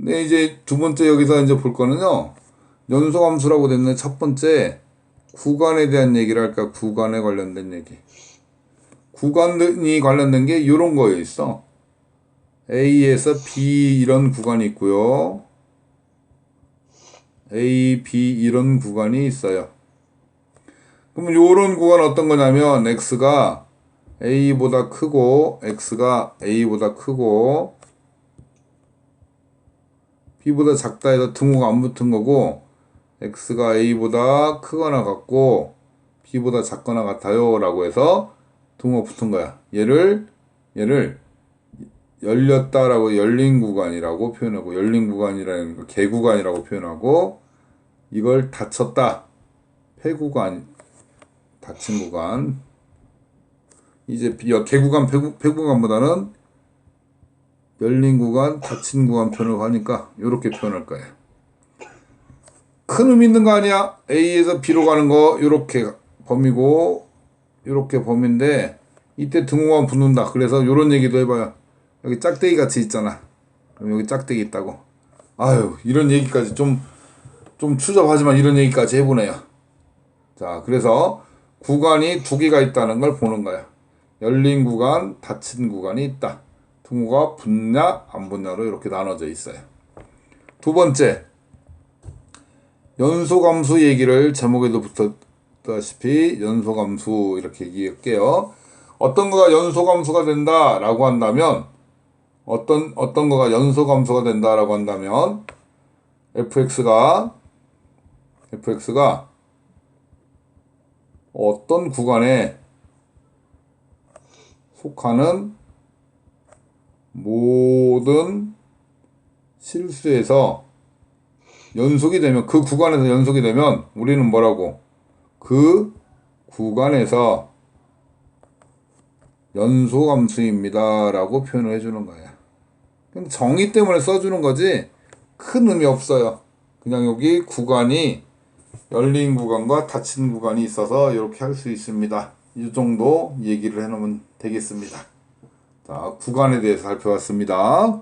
근데 이제 두 번째 여기서 이제 볼 거는요. 연소함수라고 됐는 첫 번째 구간에 대한 얘기를 할까? 구간에 관련된 얘기. 구간이 관련된 게 이런 거에 있어. A에서 B 이런 구간이 있고요. A, B 이런 구간이 있어요. 그러면 요런 구간 어떤 거냐면 x가 a보다 크고 x가 a보다 크고 b보다 작다 해서 등호가 안 붙은 거고 x가 a보다 크거나 같고 b보다 작거나 같아요 라고 해서 등호가 붙은 거야. 얘를 얘를 열렸다라고 열린 구간이라고 표현하고 열린 구간이라는 거 개구간이라고 표현하고 이걸 닫혔다. 폐구간 닫힌 구간. 이제 비- 개구간 폐구, 폐구간보다는 열린 구간 닫힌 구간 표현을 하니까 이렇게 표현할 거예요. 큰 의미 있는 거 아니야? A에서 B로 가는 거 이렇게 범위고 이렇게 범위인데 이때 등호가 붙는다. 그래서 이런 얘기도 해봐요. 여기 짝대기 같이 있잖아. 그럼 여기 짝대기 있다고. 아유 이런 얘기까지 좀좀 추잡하지만 이런 얘기까지 해보네요. 자 그래서 구간이 두 개가 있다는 걸 보는 거야. 열린 구간, 닫힌 구간이 있다. 등호가 붙냐, 안 붙냐로 이렇게 나눠져 있어요. 두 번째, 연소감수 얘기를 제목에도 붙었다시피 연소감수 이렇게 얘기할게요. 어떤 거가 연소감수가 된다라고 한다면 어떤 어떤 거가 연소감수가 된다라고 한다면 fx가 fx가 어떤 구간에 속하는 모든 실수에서 연속이 되면 그 구간에서 연속이 되면 우리는 뭐라고 그 구간에서 연소함수입니다 라고 표현을 해주는. 그냥 정의 때문에 써주는 거지 큰 의미 없어요. 그냥 여기 구간이 열린 구간과 닫힌 구간이 있어서 이렇게 할 수 있습니다. 이 정도 얘기를 해놓으면 되겠습니다. 자, 구간에 대해서 살펴봤습니다.